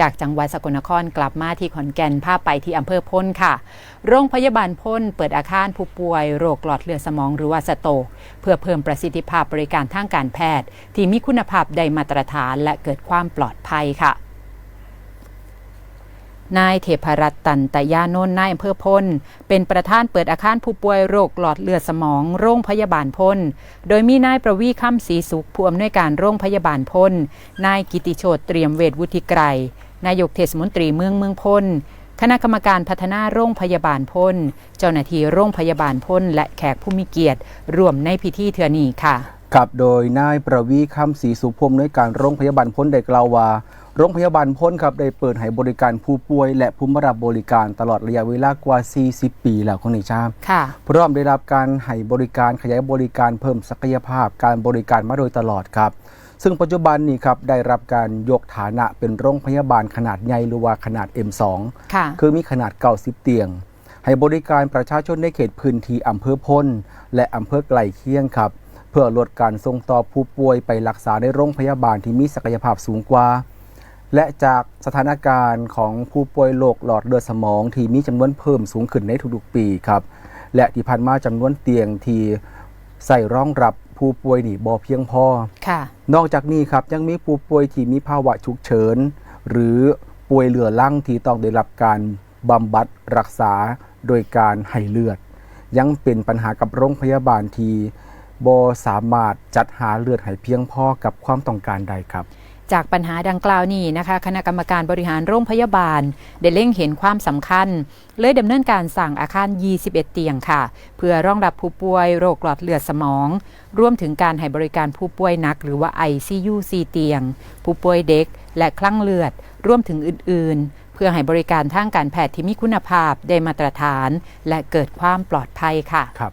จากจังหวัดสกลนครกลับมาที่ขอนแก่นพาไปที่อำเภอพ้นค่ะ โรงพยาบาลพ้นเปิดอาคารผู้ป่วยโรคหลอดเลือดสมองหรือว่าสโตกเพื่อเพิ่มประสิทธิภาพบริการทางการแพทย์ ที่มีคุณภาพได้มาตรฐานและเกิดความปลอดภัยค่ะนายเทพรัตน์ตันตยานนท์นายอำเภอพล เป็นประธานเปิดอาคารผู้ป่วยโรคหลอดเลือดสมอง โรงพยาบาลพล โดยมีนายประวีคำศรีสุขผู้อำนวยการโรงพยาบาลพล นายกิติโชตเตรียมเวชวุฒิไกร นายกเทศมนตรีเมืองเมืองพลคณะกรรมการพัฒนาโรงพยาบาลพลเจ้าหน้าที่โรงพยาบาลพลและแขกผู้มีเกียรติร่วมในพิธีเทือนีค่ะครับโดยนายประวีคำศรีสุพรมด้วยการโรงพยาบาลพ้นได้กล่าวว่าโรงพยาบาลพ้นครับได้เปิดให้บริการผู้ป่วย และผู้มารับบริการตลอดระยะเวลากว่า 40 ปีแล้วของนิชาค่ะพร้อมได้รับการให้บริการขยายบริการเพิ่มศักยภาพการบริการมาโดยตลอดครับ ซึ่งปัจจุบันนี้ครับได้รับการยกฐานะเป็นโรงพยาบาลขนาดใหญ่หรือว่าขนาด M2 ค่ะ คือมีขนาด 90 เตียง ให้บริการประชาชนในเขตพื้นที่อำเภอพลและอำเภอไกลเคียงครับ เพื่อลดการส่งต่อผู้ป่วยไปรักษาในโรงพยาบาลที่มีศักยภาพสูงกว่า และจากสถานการณ์ของผู้ป่วยโรคหลอดเลือดสมองที่มีจำนวนเพิ่มสูงขึ้นในทุกๆปีครับ และที่ผ่านมาจำนวนเตียงที่ใส่รองรับ ผู้ป่วยนี่บ่เพียงพอค่ะนอกจากนี้ครับยังมีผู้ป่วยที่มีภาวะฉุกเฉิน หรือป่วยเหลือลั่งที่ต้องได้รับการบำบัดรักษาโดยการให้เลือด ยังเป็นปัญหากับโรงพยาบาลที่บ่สามารถจัดหาเลือดให้เพียงพอกับความต้องการใดครับ จากปัญหาดังกล่าวนี้นะคะ คณะกรรมการบริหารโรงพยาบาล ได้เล็งเห็นความสำคัญ เลยดำเนินการสั่งอาคาร 21 เตียงค่ะ เพื่อรองรับผู้ป่วยโรคหลอดเลือดสมอง รวมถึงการให้บริการผู้ป่วยหนัก หรือว่า ICU 4เตียง ผู้ป่วยเด็ก และคลั่งเลือด รวมถึงอื่น ๆ เพื่อให้บริการทางการแพทย์ที่มีคุณภาพได้มาตรฐาน และเกิดความปลอดภัยค่ะครับ